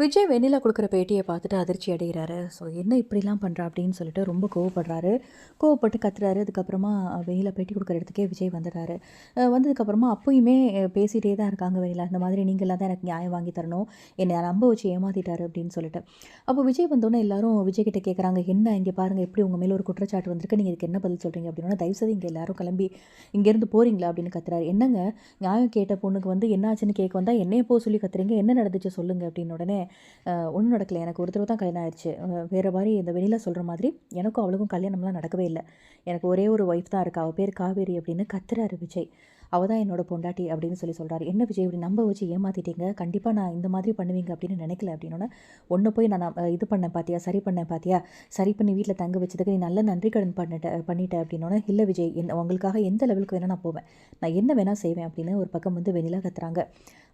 விஜய் வெண்ணிலா கொடுக்குற பேட்டியை பார்த்துட்டு அதிர்ச்சி அடைகிறாரு. ஸோ என்ன இப்படிலாம் பண்ணுறா அப்படின்னு சொல்லிட்டு ரொம்ப கோவப்படுறாரு. கோவப்பட்டு கத்துறாரு. அதுக்கப்புறமா வெண்ணிலா பேட்டி கொடுக்குற இடத்துக்கே விஜய் வந்துடுறாரு. வந்ததுக்கப்புறமா அப்பயுமே பேசிகிட்டே தான் இருக்காங்க வெண்ணிலா. இந்த மாதிரி நீங்களாம் தான் எனக்கு நியாயம் வாங்கி தரணும். என்னை நம்ப வச்சு ஏமாத்திட்டாரு அப்படின்னு சொல்லிட்டு. அப்போ விஜய் வந்தோடனே எல்லாரும் விஜய் கிட்ட கேட்குறாங்க என்ன இங்கே பாருங்கள் எப்படி உங்கள் மேலே ஒரு குற்றச்சாட்டு வந்திருக்கு. நீங்கள் இதுக்கு என்ன பதில் சொல்கிறீங்க அப்படின்னா. தயவுசெய்து இங்கே எல்லாரும் கிளம்பி இங்கேருந்து போகிறீங்களா அப்படின்னு கத்துறாரு. என்னங்க? நியாயம் கேட்ட பொண்ணுக்கு வந்து என்ன ஆச்சுன்னு கேட்க வந்தால் என்னையே போக சொல்லி கத்துறீங்க. என்ன நடந்துச்சு சொல்லுங்கள் அப்படின்னு உடனே ஒன்றும் நடக்கல. எனக்கு ஒரு தடவை தான் கல்யாணம் ஆயிடுச்சு. வேறு மாதிரி இந்த வெளியில் சொல்கிற மாதிரி எனக்கும் அவளுக்கும் கல்யாணம்லாம் நடக்கவே இல்லை. எனக்கு ஒரே ஒரு ஒய்ஃப் தான் இருக்கா. அவள் பேர் காவேரி அப்படின்னு கத்துறாரு விஜய். அவள் தான் என்னோட பொண்டாட்டி அப்படின்னு சொல்லி சொல்கிறாரு என்ன விஜய் இப்படி நம்ப வச்சு ஏமாத்திட்டீங்க? கண்டிப்பாக நான் இந்த மாதிரி பண்ணுவீங்க அப்படின்னு நினைக்கல அப்படின்னோடனே ஒன்று போய் நான் இது பண்ணேன் பார்த்தியா சரி பண்ணேன் பார்த்தியா சரி பண்ணி வீட்டில் தங்க வச்சதுக்கு நீ நல்ல நன்றி கடன் பண்ணிட்டேன் பண்ணிட்டேன் அப்படின்னோடனே இல்லை விஜய் என்ன உங்களுக்காக எந்த லெவலுக்கு வேணால் நான் போவேன். நான் என்ன வேணால் செய்வேன் அப்படின்னு ஒரு பக்கம் வந்து வெண்ணிலா கத்துறாங்க.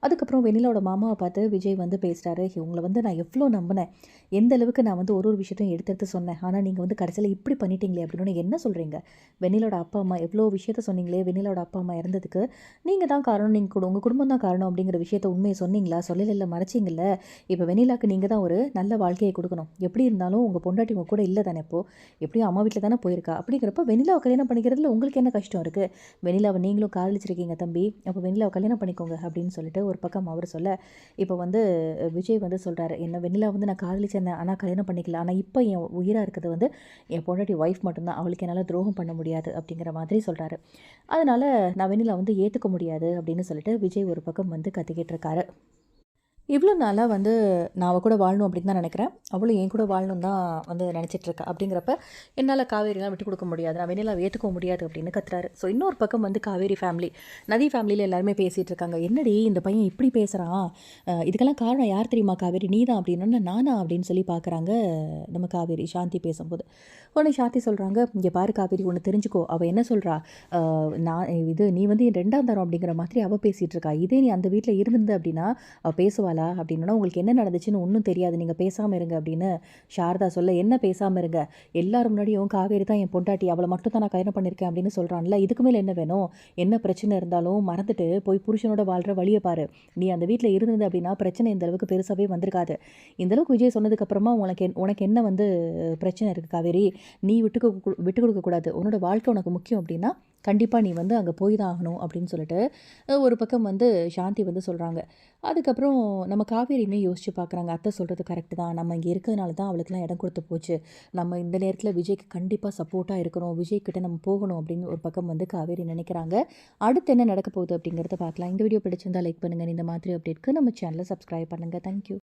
அதுக்கப்புறம் வெண்ணிலாவோட மாமாவை பார்த்து விஜய் வந்து பேசுகிறாரு உங்களை வந்து நான் எவ்வளோ நம்பினேன்? எந்த அளவுக்கு நான் வந்து ஒரு ஒரு விஷயத்தையும் எடுத்து எடுத்து சொன்னேன்? ஆனால் நீங்கள் வந்து கடைசியில் இப்படி பண்ணிட்டீங்களே அப்படின்னு என்ன சொல்கிறீங்க வெண்ணிலோட அப்பா அம்மா எவ்வளோ விஷயத்த சொன்னீங்களே? வெண்ணிலோட அப்பா அம்மா இறந்ததுக்கு நீங்கள் தான் காரணம். நீங்கள் கூட உங்கள் குடும்பம் தான் காரணம் அப்படிங்கிற விஷயத்த உண்மையை சொன்னீங்களா? சொல்லல மறைச்சிங்கல்ல இப்போ வெண்ணிலாக்கு நீங்கள் தான் ஒரு நல்ல வாழ்க்கையை கொடுக்கணும். எப்படி இருந்தாலும் உங்கள் பொண்டாட்டி உங்கள் கூட இல்லை தானே இப்போ? எப்படியும் அம்மா வீட்டில் தானே போயிருக்கா? அப்படிங்கிறப்ப வெண்ணிலாவை கல்யாணம் பண்ணிக்கிறதுல உங்களுக்கு என்ன கஷ்டம் இருக்குது வெண்ணிலாவை நீங்களும் காதலிச்சிருக்கீங்க தம்பி. அப்போ வெண்ணிலாவை கல்யாணம் பண்ணிக்கோங்க அப்படின்னு சொல்லிட்டு ஒரு பக்கம் அவர் சொல்ல இப்போ வந்து விஜய் வந்து சொல்கிறாரு என்ன வெண்ணிலா வந்து நான் காதலிச்சேன் ஆனால் கல்யாணம் பண்ணிக்கல. ஆனால் இப்போ என் உயிராக இருக்கிறது வந்து என் பொண்டாட்டி ஒய்ஃப் மட்டும்தான். அவளுக்கு என்னால் துரோகம் பண்ண முடியாது அப்படிங்கிற மாதிரி சொல்கிறாரு அதனால் நான் வெண்ணிலா வந்து ஏற்றுக்க முடியாது அப்படின்னு சொல்லிட்டு விஜய் ஒரு பக்கம் வந்து கத்திக்கிட்டு இருக்காரு. இவ்வளோ நாளாக வந்து நான் அவள் கூட வாழணும் அப்படின்னு தான் நினைக்கிறேன். அவளும் என் கூட வாழணும் தான் வந்து நினச்சிட்டு இருக்கா. அப்படிங்கிறப்ப என்னால் காவேரிலாம் விட்டு கொடுக்க முடியாது. நான் வெண்ணிலா ஏற்றுக்க முடியாது அப்படின்னு கத்துறாரு. ஸோ இன்னொரு பக்கம் வந்து காவேரி ஃபேமிலி நதி ஃபேமிலியில் எல்லாருமே பேசிகிட்டு இருக்காங்க. என்னடி இந்த பையன் இப்படி பேசுகிறான் இதுக்கெல்லாம் காரணம் யார் தெரியுமா காவேரி? நீ தான் அப்படின்னு நானா அப்படின்னு சொல்லி பார்க்குறாங்க நம்ம காவேரி சாந்தி பேசும்போது. உடனே சாந்தி சொல்கிறாங்க இங்கே பாரு காவேரி ஒன்று தெரிஞ்சுக்கோ. அவள் என்ன சொல்கிறா நான் இது நீ வந்து என் ரெண்டாம் தரம் அப்படிங்கிற மாதிரி அவள் பேசிகிட்டு இருக்கா. இதே நீ அந்த வீட்டில் இருந்திருந்த அப்படின்னா அவள் பேசுவாள் அப்படின்னா உங்களுக்கு என்ன நடந்துச்சுன்னு ஒன்றும் தெரியாது. நீங்கள் பேசாமல் இருங்க அப்படின்னு சாரதா சொல்ல என்ன பேசாமல் இருங்க? எல்லாரும் முன்னாடியும் காவேரி தான் என் பொண்டாட்டி. அவளை மட்டும் தான் நான் கல்யாணம் பண்ணியிருக்கேன் அப்படின்னு சொல்கிறான்ல இதுக்கு மேலே என்ன வேணும்? என்ன பிரச்சனை இருந்தாலும் மறந்துட்டு போய் புருஷனோட வாழ்கிற வழியை பாரு. நீ அந்த வீட்டில் இருந்தது அப்படின்னா பிரச்சனை இந்த அளவுக்கு பெருசாகவே வந்திருக்காது. இந்த அளவுக்கு விஜய் சொன்னதுக்கப்புறமா உனக்கு என்- உனக்கு என்ன வந்து பிரச்சனை இருக்குது காவேரி? நீ விட்டு விட்டு கொடுக்கக்கூடாது உன்னோட வாழ்க்கை உனக்கு முக்கியம் அப்படின்னா கண்டிப்பாக நீ வந்து அங்கே போய் தான் ஆகணும் அப்படின்னு சொல்லிட்டு ஒரு பக்கம் வந்து சாந்தி வந்து சொல்கிறாங்க அதுக்கப்புறம் நம்ம காவேரியுமே யோசிச்சு பார்க்குறாங்க அத்தை சொல்கிறது கரெக்டு தான். நம்ம இங்கே இருக்கிறதுனால தான் அவளுக்குலாம் இடம் கொடுத்து போச்சு. நம்ம இந்த நேரத்தில் விஜய்க்கு கண்டிப்பாக சப்போர்ட்டாக இருக்கணும். விஜய்கிட்ட நம்ம போகணும் அப்படின்னு ஒரு பக்கம் வந்து காவேரி நினைக்கிறாங்க. அடுத்து என்ன நடக்க போகுது அப்படிங்கிறத பார்க்கலாம். இந்த வீடியோ பிடிச்சிருந்தா லைக் பண்ணுங்கள் இந்த மாதிரி அப்டேட்க்கு நம்ம சேனலை சப்ஸ்கிரைப் பண்ணுங்கள் தேங்க்யூ